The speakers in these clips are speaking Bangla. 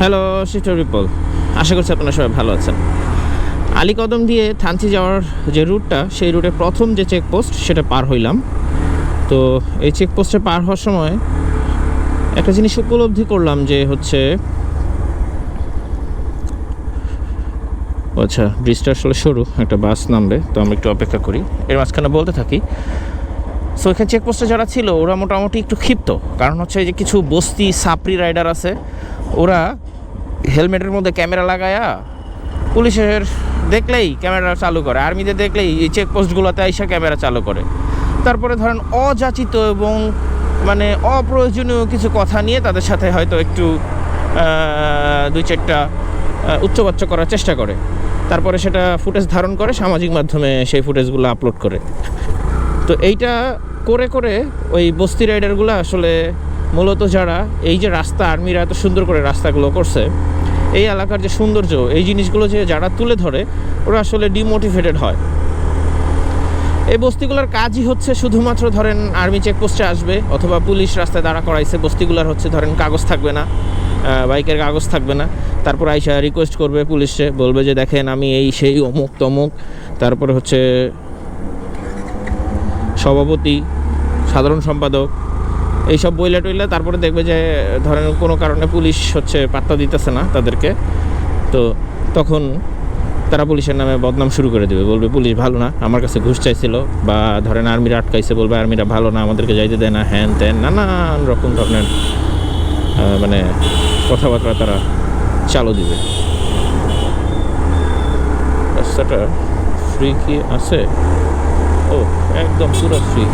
হ্যালো শিফটার পিপল আশা করছি আপনারা সবাই ভালো আছেন। আলীকদম দিয়ে থানচি যাওয়ার যে রুটটা, সেই রুটে প্রথম যে চেকপোস্ট সেটা পার হইলাম। তো এই চেকপোস্টে পার হওয়ার সময় একটা জিনিস উপলব্ধি করলাম যে হচ্ছে আচ্ছা ব্রিজটা আসলে সরু, একটা বাস নামবে, তো আমরা একটু অপেক্ষা করি। এর মাঝখানে বলতে থাকি সো এখানে চেকপোস্টে যারা ছিল, ওরা মোটামুটি একটু ক্ষিপ্ত। কারণ হচ্ছে যে কিছু বস্তি সাপরি রাইডার আছে, ওরা হেলমেটের মধ্যে ক্যামেরা লাগায়া পুলিশের দেখলেই ক্যামেরা চালু করে, আর্মিদের দেখলেই এই চেকপোস্টগুলোতে আইসা ক্যামেরা চালু করে। তারপরে ধরেন অযাচিত এবং মানে অপ্রয়োজনীয় কিছু কথা নিয়ে তাদের সাথে হয়তো একটু দুই চারটা উচ্চবাচ্য করার চেষ্টা করে। তারপরে সেটা ফুটেজ ধারণ করে, সামাজিক মাধ্যমে সেই ফুটেজগুলো আপলোড করে। তো এইটা করে করে ওই বস্তি রাইডারগুলো আসলে মূলত যারা, এই যে রাস্তা, আর্মিরা এত সুন্দর করে রাস্তাগুলো করছে, এই এলাকার যে সৌন্দর্য, এই জিনিসগুলো যে যারা তুলে ধরে, ওরা আসলে ডিমোটিভেটেড হয়। এই বস্তিগুলোর কাজই হচ্ছে শুধুমাত্র ধরেন আর্মি চেকপোস্টে আসবে, অথবা পুলিশ রাস্তায় দাঁড়া করাইছে, বস্তিগুলোর হচ্ছে ধরেন কাগজ থাকবে না বাইকের কাগজ থাকবে না। তারপর আইসা রিকোয়েস্ট করবে পুলিশে, বলবে যে দেখেন আমি এই সেই অমুক তমুক, তারপরে হচ্ছে সভাপতি, সাধারণ সম্পাদক, এইসব বইলে টইলে তারপরে দেখবে যে, ধরেন কোনো কারণে পুলিশ হচ্ছে পাত্তা দিতেছে না তাদেরকে, তো তখন তারা পুলিশের নামে বদনাম শুরু করে দেবে। বলবে, পুলিশ ভালো না, আমার কাছে ঘুষ চাইছিল বা ধরেন আর্মিরা আটকাইছে, বলবে, আর্মিরা ভালো না, আমাদেরকে যাইতে দেয় না। হ্যান ত্যান, নানান রকম ধরনের মানে কথাবার্তা তারা চালু দিবে। রাস্তাটা ফ্রি কি আছে? ও, একদম পুরো ফ্রি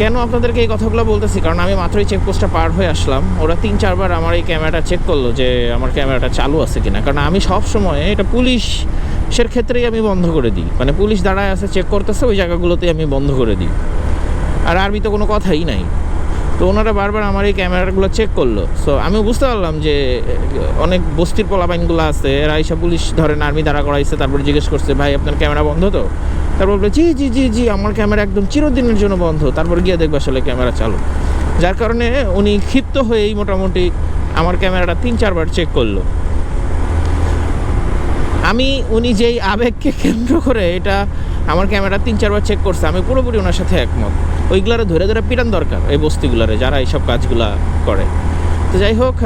কেন আপনাদেরকে এই কথাগুলো বলতেছি? কারণ আমি মাত্রই চেকপোস্টটা পার হয়ে আসলাম। ওরা তিন, চারবার আমার এই ক্যামেরাটা চেক করল যে আমার ক্যামেরাটা চালু আছে কিনা। কারণ আমি সব সময় এটা পুলিশের ক্ষেত্রেই আমি বন্ধ করে দিই। মানে পুলিশ দাঁড়ায় আছে চেক করতেছে, ওই জায়গাগুলোতেই আমি বন্ধ করে দিই। আর আরবি তো কোনো কথাই নাই। তো ওনারা বারবার আমার এই ক্যামেরাগুলো চেক করল। সো আমি বুঝতে পারলাম যে, অনেক বস্তির পোলাপাইনগুলো আছে, এরা এইসব পুলিশ ধরেন আর্মি দাঁড়া করাইছে, তারপরে জিজ্ঞেস করছে, ভাই, আপনার ক্যামেরা বন্ধ তো? তারপর বলবে জি জি জি জি, আমার ক্যামেরা একদম চিরদিনের জন্য বন্ধ। তারপর গিয়ে দেখবে আসলে ক্যামেরা চালু। যার কারণে উনি ক্ষিপ্ত হয়েই মোটামুটি আমার ক্যামেরাটা তিন, চারবার চেক করল। আমি, উনি যেই আবেগকে কেন্দ্র করে এটা আমার ক্যামেরা তিন, চারবার চেক করছে, আমি পুরোপুরি ওনার সাথে একমত। ওইগুলারে ধরে ধরে পিটান দরকার, এই বস্তিগুলারে, যারা এইসব কাজগুলা করে। তো যাই হোক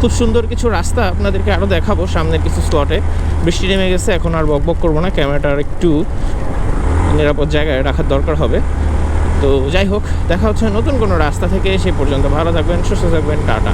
খুব সুন্দর কিছু রাস্তা আপনাদেরকে আরও দেখাবো সামনের কিছু স্লটে বৃষ্টি নেমে গেছে, এখন আর বক বক করব না ক্যামেরাটার একটু নিরাপদ জায়গায় রাখার দরকার হবে। তো যাই হোক, দেখা হচ্ছে নতুন কোনো রাস্তা থেকে, সে পর্যন্ত ভালো থাকবেন, সুস্থ থাকবেন, টাটা।